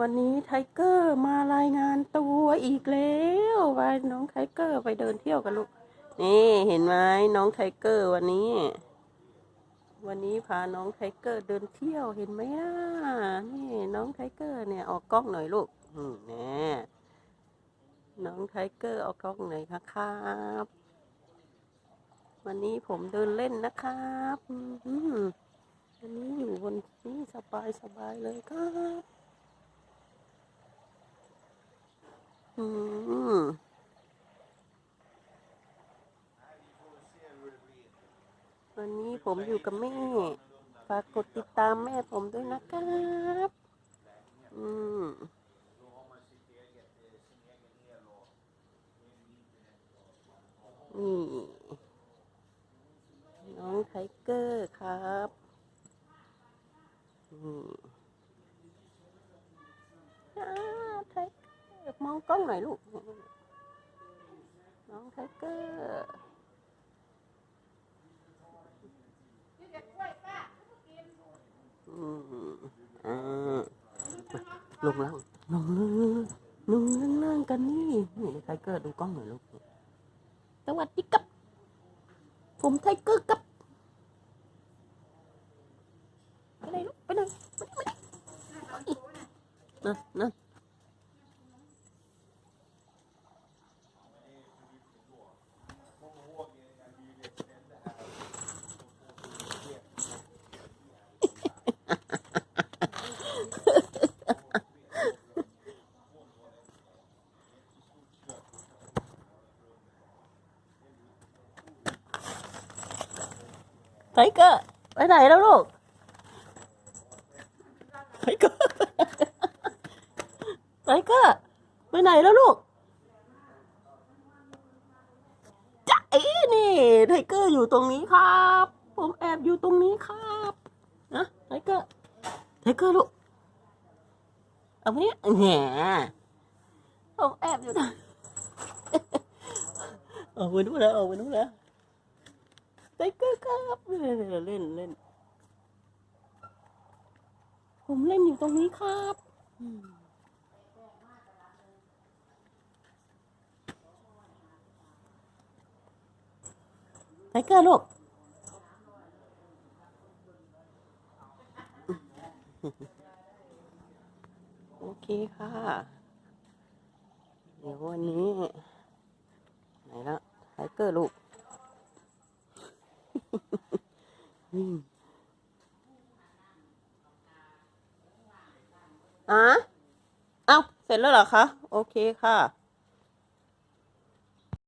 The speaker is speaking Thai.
วันนี้ไทเกอร์มารายงานตัวอีกแล้วไปน้องไทเกอร์ไปเดินเที่ยวกันลูก นี่เห็นไหมน้องไทเกอร์วันนี้ วันนี้พาน้องไทเกอร์เดินเที่ยวเห็นไหมอะนี่น้องไทเกอร์เนี่ยออกกล้องหน่อยลูกอืมแน่น้องไทเกอร์ออกกล้องหน่อยครับ วันนี้ผมเดินเล่นนะครับ อืมวันนี้อยู่บนนี้สบายสบายเลยครับ อืมวันนี้ผมอยู่กับแม่ ฝากกดติดตามแม่ผมด้วยนะครับ อืมนี่น้องไทเกอร์ครับนี่อ่าไทเกอ มองกล้องหน่อยลูก น้องไทเกอร์ลงล่างลงล่างลงล่างล่างกันนี่นี่ไทเกอร์ดูกล้องหน่อยลูก สวัสดีครับ ผมไทเกอร์ครับไปไหนลูกไปไหนไปไหนนั่นนั่น ไทเกอร์ไปไหนแล้วลูกไทเกอร์ไทเกอร์ไปไหนแล้วลูกจ๊ะเอ๋นี่ไทเกอร์อยู่ตรงนี้ครับ ผมแอบอยู่ตรงนี้ครับนะไทเกอร์ไทเกอร์ลูกเอาไปเนี่ยแหมผมแอบอยู่ตรงเอาไปนู้นแล้วเอาไปนู้นแล้ว ไทเกอร์ครับเล่นเล่นเล่น ผมเล่นอยู่ตรงนี้ครับไทเกอร์ลูกโอเคค่ะ เดี๋ยววันนี้ ไหนละไทเกอร์ลูก อะ เอาเสร็จแล้วเหรอคะ โอเคค่ะ